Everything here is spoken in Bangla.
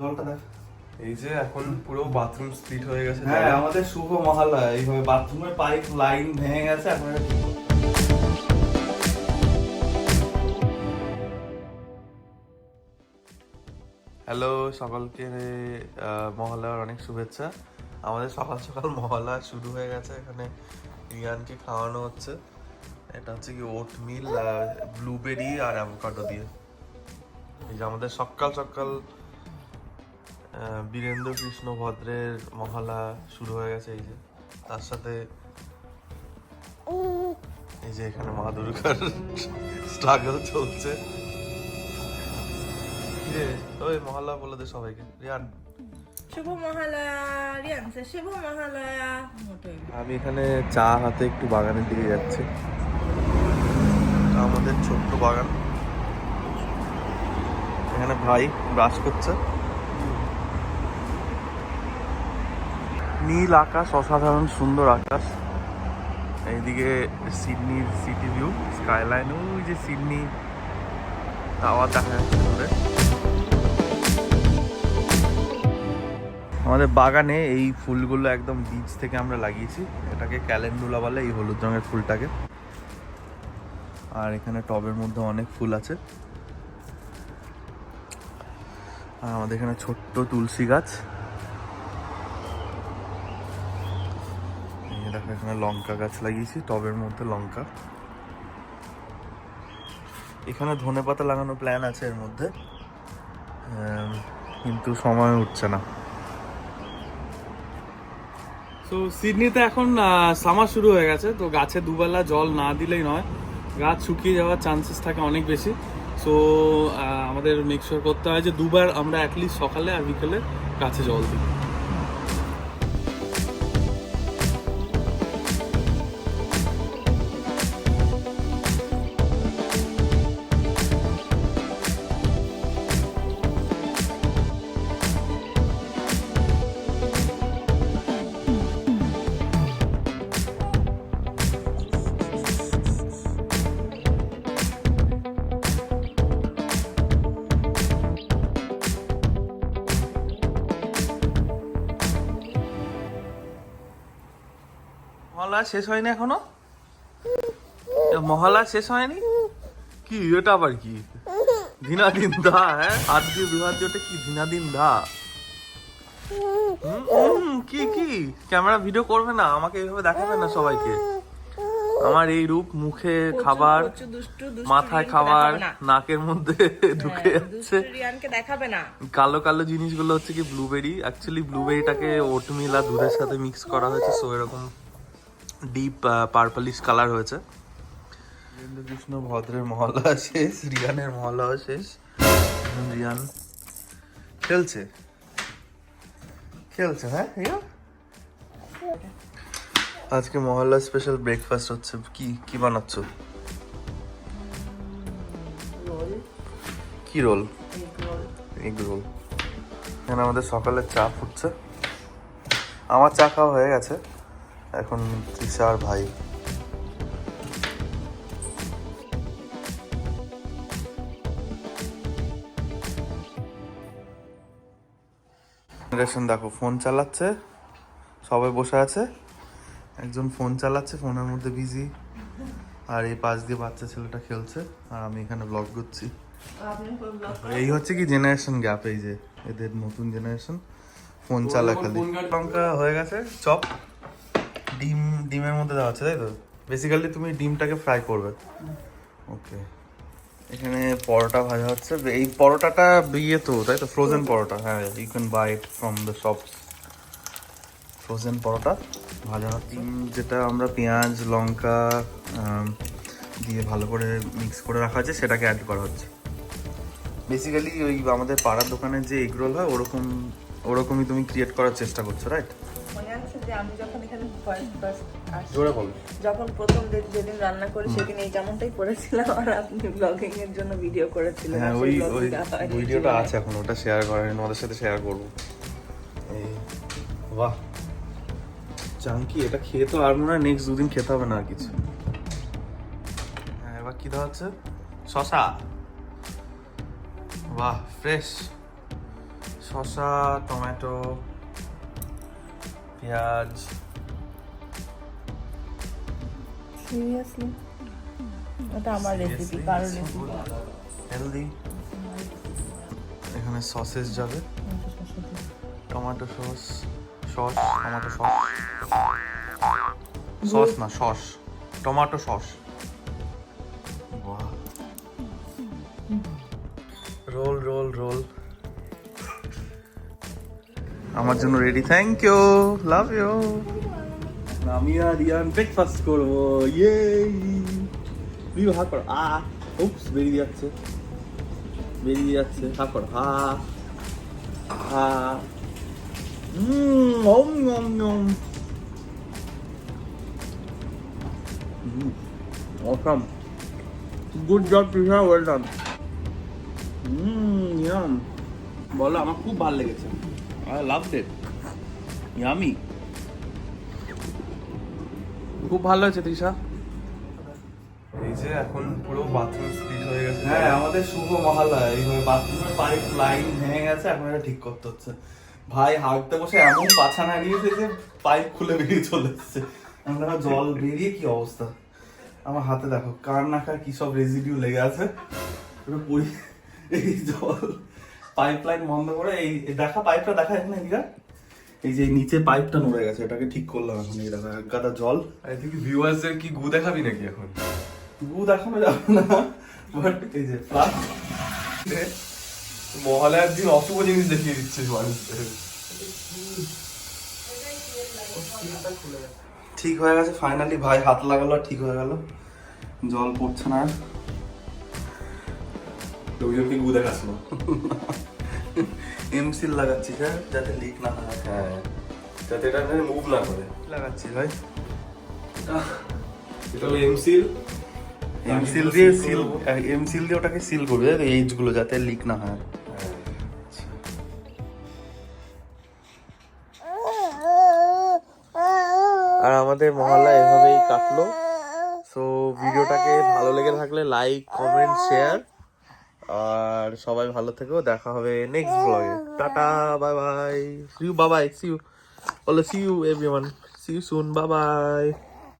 জলটা দেখ। এই যে এখন পুরো বাথরুম স্প্লিট হয়ে গেছে হ্যাঁ আমাদের শুভ মহালয়া এইভাবে বাথরুমের পাইপ লাইন ভেঙে গেছে এখন। হ্যালো সকলকে মহালয়ার অনেক শুভেচ্ছা। আমাদের সকাল সকাল মহালয়া শুরু হয়ে গেছে এখানে রিয়ানকে খাওয়ানো হচ্ছে। এটা হচ্ছে কি ওট মিল ব্লুবেরি আর অ্যাভোকাডো দিয়ে। এই যে আমাদের সকাল সকাল বীরেন্দ্র কৃষ্ণ ভদ্রের মহালা শুরু হয়ে গেছে এই যে। তার সাথে এই যে এখানে মা দুর্গার স্ট্রাগল চলছে ওই মহল্লা বলে দে সবাইকে। রিয়ান। শুভ মহালয়া রিয়ান্সে শুভ মহালয়া আমি এখানে চা হাতে একটু বাগানের দিকে যাচ্ছি। আমাদের ছোট্ট বাগান। এখানে ভাই ব্রাশ করছে। নীল আকাশ, অসাধারণ সুন্দর আকাশ। এইদিকে সিডনির সিটি ভিউ, স্কাইলাইন, ওই যে সিডনি টাওয়ার দেখা যাচ্ছে দূরে আমাদের বাগানে এই ফুলগুলো একদম বীজ থেকে আমরা লাগিয়েছি। এটাকে ক্যালেন্ডুলা বলে, এই হলুদ রঙের ফুলটাকে। আর এখানে টবের মধ্যে অনেক ফুল আছে। আর আমাদের এখানে ছোট্ট তুলসী গাছ। দেখো, এখানে লঙ্কা গাছ লাগিয়েছি, টবের মধ্যে লঙ্কা। এখানে ধনে পাতা লাগানোর প্ল্যান আছে এর মধ্যে। কিন্তু সময় উঠছে না। তো সিডনিতে এখন সামার শুরু হয়ে গেছে, তো গাছে দুবেলা জল না দিলেই নয়। গাছ শুকিয়ে যাওয়ার চান্সেস থাকে অনেক বেশি। সো আমাদের মেকশোর করতে হয় যে দুবার আমরা অ্যাটলিস্ট সকালে আর বিকেলে গাছে জল দিই। মহলা শেষ হয়নি এখনও? মহলা শেষ হয়নি? কি এটা আবার কি? দিনাদিন দা হ্যাঁ? হাত দিয়ে দু হাত দিয়ে কি দিনাদিন দা? কি কি? ক্যামেরা ভিডিও করবে না আমাকে এইভাবে দেখাবে না সবাইকে। আমার এই রূপ মুখে খাবার মাথায় খাবার নাকের মধ্যে ঢুকে হ্যাঁ, যাচ্ছে। দেখাবে না। কালো কালো জিনিসগুলো হচ্ছে কি ব্লুবেরি অ্যাকচুয়ালি ব্লুবেরিটাকে ওটমিল আর দুধের সাথে মিক্স করা হয়েছে সো এরকম ডিপ পার্পলিশ কালার হয়েছে। কৃষ্ণ ভদ্রের মহল্লা শেষ, রিয়ানের মহল্লাও শেষ। রিয়ান খেলছে। খেলছে হ্যাঁ আজকে মহল্লা স্পেশাল ব্রেকফাস্ট হচ্ছে। কি কি বানাচ্ছ? কি রোল? Egg roll. এখানে আমাদের সকালে চা ফুটছে। আমার চা খাওয়া হয়ে গেছে। এখন তৃষা আর ভাই। জেনারেশন দেখো ফোন চালাচ্ছে সবাই বসে আছে। একজন ফোন চালাচ্ছে ফোনের মধ্যে বিজি আর এই পাশ দিয়ে বাচ্চা ছেলেটা খেলছে আর আমি এখানে ব্লগ করছি। এই হচ্ছে কি জেনারেশন গ্যাপ এই যে এদের নতুন জেনারেশন ফোন চালা খালি। লঙ্কা হয়ে গেছে চপ। ডিম, ডিমের মধ্যে দেওয়া আছে, তাই তো? বেসিক্যালি তুমি ডিমটাকে ফ্রাই করবে। ওকে এখানে পরোটা ভাজা হচ্ছে। এই পরোটাটা ইয়ে তো, তাই তো? ফ্রোজেন পরোটা হ্যাঁ you can buy it from the shops frozen paratha ভাজা হচ্ছে। যেটা আমরা পেঁয়াজ, লঙ্কা দিয়ে ভালো করে মিক্স করে রাখা আছে, সেটাকে অ্যাড করা হচ্ছে। বেসিক্যালি ওই আমাদের পাড়ার দোকানে যে এগরোল হয়, ওরকম ওরকমই তুমি ক্রিয়েট করার চেষ্টা করছ রাইট মনে আছে যে আমি যখন এখানে ফার্স্ট ফার্স্ট জোরে বলো। যখন প্রথম যেদিন রান্না করি সেদিন এই যেমনটাই করেছিলাম আর আপনি ব্লগিং এর জন্য ভিডিও করেছিলেন হ্যাঁ ওই ওই ভিডিওটা আছে এখন ওটা শেয়ার করেন তোমাদের সাথে শেয়ার করব। এই বাহ। চাঙ্কি এটা খেয়ে তো আর মনে হয় নেক্সট দুদিন খেতে হবে না আর কিছু। হ্যাঁ এবার কি দেওয়া হচ্ছে? শশা। বাহ ফ্রেশ শসা টমেটো পেঁয়াজ। সিরিয়াসলি ওটা আমার রেসিপি কারও রেসিপি হেলদি এখানে সসেস যাবে। Tomato sauce sauce tomato sauce sauce না sauce tomato sauce roll roll roll আমার জন্য ready thank you love you আমি আর ইয়ান ব্রেকফাস্ট করব। ইয়ে তুইও হা কর। আ উপস বেরিয়ে যাচ্ছে। বেরিয়ে যাচ্ছে। হা কর হা হা। হুম Om Om Om Awesome. Good job, Trisha. Well done. Mmm, yum. বলো আমার খুব ভালো লেগেছে। আই লাভ ইট ইয়ামি খুব ভালো হয়েছে তৃষা। এই যে এখন পুরো বাথরুম স্পিড হয়ে গেছে। হ্যাঁ আমাদের শুভ মহালয়া এইভাবে বাথরুমের পাইপ লাইন ভেঙে গেছে এখন এটা ঠিক করতে হচ্ছে। ভাই হাঁটতে বসে এমন পাছানা নিয়েছে যে পাইপ খুলে বেরিয়ে চলে এসছে। আমরা জল বেরিয়ে কি অবস্থা? আমার হাতে দেখো কার না নাকার কি সব রেজিডিউ লেগে আছে। পুরো পরি- এই জল। পাইপ লাইন বন্ধ করে এই দেখা পাইপটা দেখা এখানে এদিকে এই যে নিচে পাইপটা নড়ে গেছে এটাকে ঠিক করলাম এখন এই দেখো এক গাদা জল। আরে তুই কি ভিউয়ার্সদের কি গু দেখাবি নাকি এখন? গু দেখানো যাবে না বাট এই যে ফ্লাশ মহালয়ার দিন অশুভ জিনিস দেখিয়ে দিচ্ছিস মানুষদের। ঠিক হয়ে গেছে ফাইনালি ভাই হাত লাগালো ঠিক হয়ে গেল। জল পড়ছে না আর। লোকজনকে গু দেখাস না এমসিল লাগাচ্ছি হ্যাঁ? যাতে লিক না হয়। হ্যাঁ। যাতে এটা মুভ না করে। লাগাচ্ছি ভাই। এটা হলো এমসিল এমসিল দিয়ে সিল এমসিল দিয়ে ওটাকে সিল করবে। এইজগুলো যাতে লিক না হয়। আর আমাদের মহল্লা এভাবেই কাটলো। সো ভিডিওটাকে ভালো লেগে থাকলে লাইক কমেন্ট শেয়ার আর সবাই ভালো থেকো, দেখা হবে নেক্সট ব্লগে tata bye bye see you Babai see you বলো see you everyone see you soon bye bye